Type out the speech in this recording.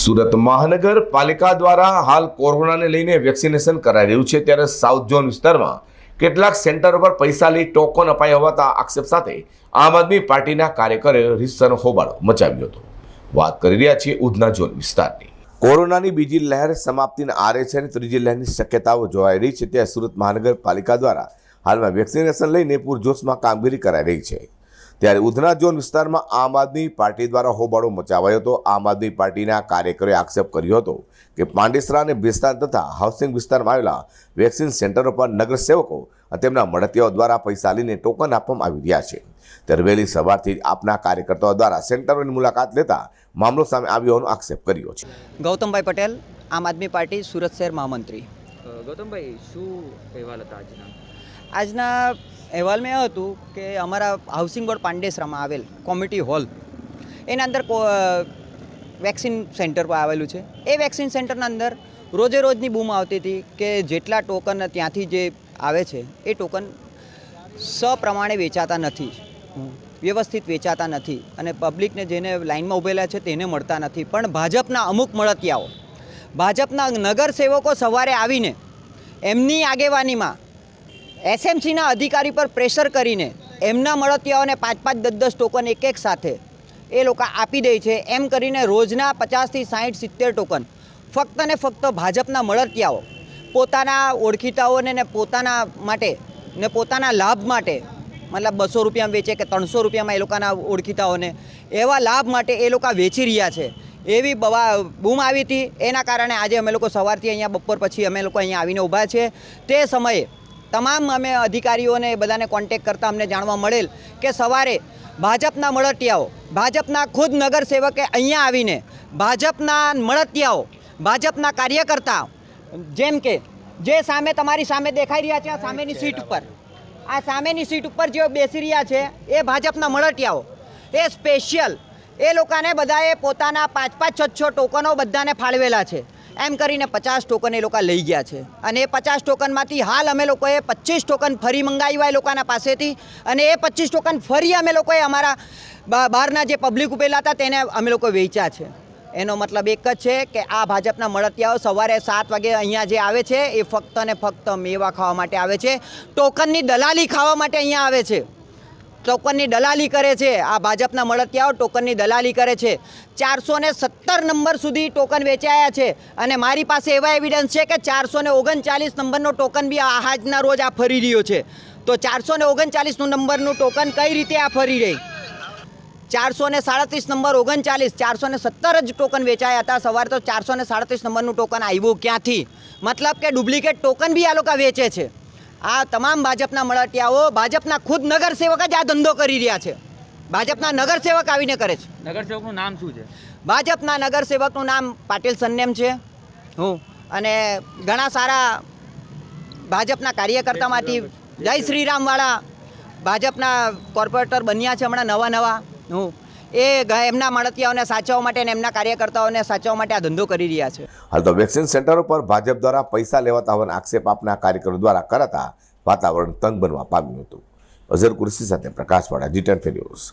સુરત મહાનગરપાલિકા દ્વારા હાલ કોરોનાને લઈને વેક્સિનેશન કરાઈ રહ્યું છે. ત્યારે સાઉથ ઝોન વિસ્તારમાં કેટલાક સેન્ટર પર પૈસા લઈ ટોકન અપાઈ હોવાતા આક્ષેપ સાથે આમ આદમી પાર્ટીના કાર્યકરે રીતસરનો હોબાળો મચાવ્યો હતો. વાત કરી રહ્યા છીએ ઉધના ઝોન વિસ્તારની. કોરોનાની બીજી લહેર સમાપ્તિને આરે છે અને ત્રીજી લહેરની શક્યતાઓ જોવાઈ રહી છે. ત્યાં સુરત મહાનગરપાલિકા દ્વારા હાલમાં વેક્સિનેશન લઈને પૂરજોશમાં કામગીરી કરાઈ રહી છે. ત્યારે ઉધના ઝોન વિસ્તારમાં આમ આદમી પાર્ટી દ્વારા હોબાળો મચાવાયો હતો. આમ આદમી પાર્ટીના કાર્યકરોએ આક્ષેપ કર્યો હતો કે પાંડેસરા અને વિસ્તાર તથા હાઉસિંગ વિસ્તારમાં આવેલા વેક્સિન સેન્ટરો પર નગરસેવકો અને તેમના મળતિયાઓ દ્વારા પૈસા લઈને ટોકન આપવામાં આવી રહ્યા છે. ત્યારે વહેલી સવારથી જ આપના કાર્યકર્તાઓ દ્વારા સેન્ટરોની મુલાકાત લેતા મામલો સામે આવ્યો હોવાનો આક્ષેપ કર્યો છે. ગૌતમભાઈ પટેલ આમ આદમી પાર્ટી સુરત શહેર મહામંત્રી. ગૌતમભાઈ શું અહેવાલ હતા આજના? આજના અહેવાલમાં એ હતું કે અમારા હાઉસિંગ બોર્ડ પાંડેસરામાં આવેલ કોમ્યુનિટી હોલ એના અંદર વેક્સિન સેન્ટર પર આવેલું છે. એ વેક્સિન સેન્ટરના અંદર રોજે રોજની બૂમ આવતી હતી કે જેટલા ટોકન ત્યાંથી જે આવે છે, એ ટોકન સપ્રમાણે વેચાતા નથી. વ્યવસ્થિત વેચાતા નથી અને પબ્લિકને જેને લાઇનમાં ઊભેલા છે તેને મળતા નથી. પણ ભાજપના અમુક મળતિયાઓ, ભાજપના નગરસેવકો સવારે આવીને એમની આગેવાનીમાં એસએમસીના અધિકારી પર પ્રેશર કરીને એમના મળતિયાઓને પાંચ પાંચ દસ દસ ટોકન એક એક સાથે એ લોકો આપી દે છે. એમ કરીને રોજના પચાસથી સાઠ સિત્તેર ટોકન ફક્ત ને ફક્ત ભાજપના મળતિયાઓ પોતાના ઓળખીતાઓને ને પોતાના માટે ને પોતાના લાભ માટે મતલબ બસો રૂપિયામાં વેચે કે ત્રણસો રૂપિયામાં એ લોકોના ઓળખીતાઓને એવા લાભ માટે એ લોકો વેચી રહ્યા છે. એવી બવા બૂમ આવી હતી. એના કારણે આજે અમે લોકો સવારથી અહીંયા બપોર પછી અમે લોકો અહીંયા આવીને ઊભા છે. તે સમયે તમામ અમે અધિકારીઓને બધાને કોન્ટેક કરતાં અમને જાણવા મળેલ કે સવારે ભાજપના મળતિયાઓ ભાજપના ખુદ નગરસેવકે અહીંયા આવીને ભાજપના મળતિયાઓ ભાજપના કાર્યકર્તા જેમ કે જે સામે તમારી સામે દેખાઈ રહ્યા છે આ સામેની સીટ ઉપર. આ સામેની સીટ ઉપર જેઓ બેસી રહ્યા છે એ ભાજપના મળતિયાઓ. એ સ્પેશિયલ એ લોકોને બધાએ પોતાના પાંચ પાંચ છ છ ટોકનો બધાને ફાળવેલા છે. એમ કરીને પચાસ ટોકન એ લોકો લઈ ગયા છે. અને એ પચાસ ટોકનમાંથી હાલ અમે લોકોએ પચીસ ટોકન ફરી મંગાવ્યા એ લોકોના પાસેથી. અને એ પચીસ ટોકન ફરી અમે લોકોએ અમારા બહારના જે પબ્લિક ઉભેલા હતા તેને અમે લોકો વેચ્યા છે. એનો મતલબ એક જ છે કે આ ભાજપના મળતિયાઓ સવારે સાત વાગે અહીંયા જે આવે છે, એ ફક્ત ને ફક્ત મેવા ખાવા માટે આવે છે. ટોકનની દલાલી ખાવા માટે અહીંયા આવે છે. ટોકનની દલાલી કરે છે. આ ભાજપના મળતિયાઓ ટોકનની દલાલી કરે છે. ચારસો સત્તર નંબર સુધી ટોકન વેચાયા છે. અને મારી પાસે એવા એવિડન્સ છે કે ચારસો ઓગણચાલીસ નંબરનો ટોકન બી આજના રોજ આ ફરી રહ્યો છે. તો ચારસો ને ઓગણચાલીસનું નંબરનું ટોકન કઈ રીતે આ ફરી રહી? ચારસો ને સાડત્રીસ નંબર ઓગણચાલીસ ચારસો ને સત્તર જ ટોકન વેચાયા હતા. સવારે તો ચારસો ને સાડત્રીસ નંબરનું ટોકન આવ્યું ક્યાંથી? મતલબ કે ડુપ્લિકેટ ટોકન બી આ લોકો વેચે છે. આ તમામ ભાજપના મળતિયાઓ ભાજપના ખુદ નગરસેવક જ આ ધંધો કરી રહ્યા છે. ભાજપના નગરસેવક આવીને કરે છે. નગરસેવકનું નામ શું છે? ભાજપના નગરસેવકનું નામ પાટીલ સન્નેમ છે. હું? અને ઘણા સારા ભાજપના કાર્યકર્તામાંથી જય શ્રીરામવાળા ભાજપના કોર્પોરેટર બન્યા છે હમણાં નવા નવા. હું? એ એમના મળતિયાઓને સાચવવા માટે અને એમના કાર્યકર્તાઓને સાચવવા માટે આ ધંધો કરી રહ્યા છે. હાલ તો વેક્સિન સેન્ટરો પર ભાજપ દ્વારા પૈસા લેવાતા હોવાના આક્ષેપ આપના કાર્યકરો દ્વારા કરાતા વાતાવરણ તંગ બનવા પામ્યું હતું. અઝર કુરશી સાથે પ્રકાશવાળા જી ટેન ન્યૂઝ.